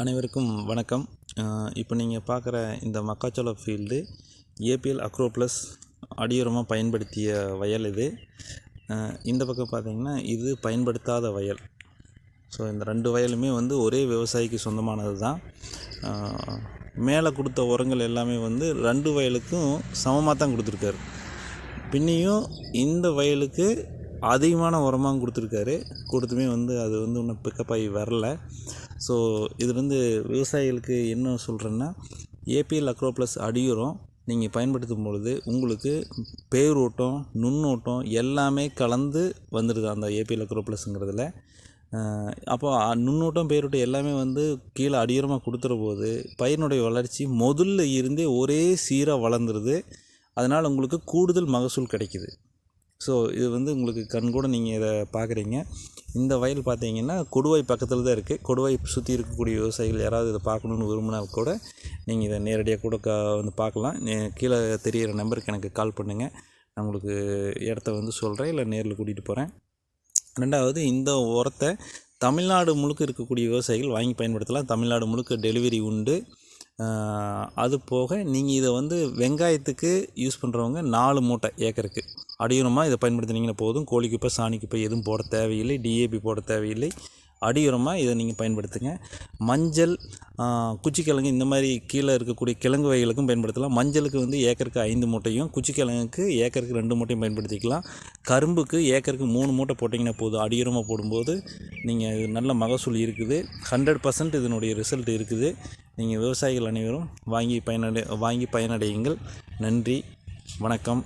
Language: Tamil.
அனைவருக்கும் வணக்கம். இப்போ நீங்கள் பார்க்குற இந்த மக்காச்சோள ஃபீல்டு ஏபிஎல் அக்ரோ ப்ளஸ் அடியுரமாக பயன்படுத்திய வயல் இது. இந்த பக்கம் பார்த்தீங்கன்னா இது பயன்படுத்தாத வயல். ஸோ இந்த ரெண்டு வயலுமே வந்து ஒரே விவசாயிக்கு சொந்தமானது தான். மேலே கொடுத்த உரங்கள் எல்லாமே வந்து ரெண்டு வயலுக்கும் சமமாக தான் கொடுத்துருக்காரு. பின்னையும் இந்த வயலுக்கு அதிகமான உரமாக கொடுத்துருக்காரு. கொடுத்துமே வந்து அது வந்து இன்னும் பிக்கப் ஆகி வரல. ஸோ இது வந்து விவசாயிகளுக்கு என்ன சொல்கிறேன்னா ஏபிஎல் அக்ரோ ப்ளஸ் அடியுரம் நீங்கள் பயன்படுத்தும் பொழுது உங்களுக்கு பேரோட்டம் நுண்ணோட்டம் எல்லாமே கலந்து வந்துடுது அந்த ஏபிஎல் அக்ரோ ப்ளஸ்ங்கிறதுல அப்போ நுண்ணோட்டம் பேரோட்டம் பேரூட்டம் எல்லாமே வந்து கீழே அடியுரமாக கொடுத்துற போது பயிரினுடைய வளர்ச்சி முதல்ல இருந்தே ஒரே சீராக வளர்ந்துருது. அதனால் உங்களுக்கு கூடுதல் மகசூல் கிடைக்கிது. ஸோ இது வந்து உங்களுக்கு கண்கூட நீங்கள் இதை பார்க்குறீங்க இந்த வயல் பார்த்தீங்கன்னா கொடுவாய் பக்கத்தில் தான் இருக்குது கொடுவாய் சுற்றி இருக்கக்கூடிய விவசாயிகள் யாராவது இதை பார்க்கணுன்னு விரும்பினா கூட நீங்கள் இதை நேரடியாக கூட க வந்து பார்க்கலாம் கீழே தெரிகிற நம்பருக்கு எனக்கு கால் பண்ணுங்கள் நான் உங்களுக்கு இடத்த வந்து சொல்கிறேன் இல்லை நேரில் கூட்டிகிட்டு போகிறேன் ரெண்டாவது இந்த உரத்தை தமிழ்நாடு முழுக்க இருக்கக்கூடிய விவசாயிகள் வாங்கி பயன்படுத்தலாம். தமிழ்நாடு முழுக்க டெலிவரி உண்டு. அது போக நீங்கள் இதை வந்து வெங்காயத்துக்கு யூஸ் பண்ணுறவங்க நாலு மூட்டை ஏக்கருக்கு. அடியுரமாக இதை பயன்படுத்தினீங்கன்னா போதும். கோழி குப்பை சாணி குப்பை எதுவும் போட தேவையில்லை. டிஏபி போட தேவையில்லை. அடியுரமாக இதை நீங்கள் பயன்படுத்துங்க. மஞ்சள் குச்சிக்கிழங்கு இந்த மாதிரி கீழே இருக்கக்கூடிய கிழங்கு வகைகளுக்கும் பயன்படுத்தலாம். மஞ்சளுக்கு வந்து ஏக்கருக்கு ஐந்து மூட்டையும் குச்சிக்கிழங்குக்கு ஏக்கருக்கு ரெண்டு மூட்டையும் பயன்படுத்திக்கலாம். கரும்புக்கு ஏக்கருக்கு மூணு மூட்டை போட்டிங்கன்னா போதும். அடியுரமாக போடும்போது நீங்கள் நல்ல மகசூல் இருக்குது. ஹண்ட்ரட் பர்சன்ட் இதனுடைய ரிசல்ட் இருக்குது. நீங்கள் விவசாயிகள் அனைவரும் வாங்கி பயனடை வாங்கி பயனடையுங்கள். நன்றி வணக்கம்.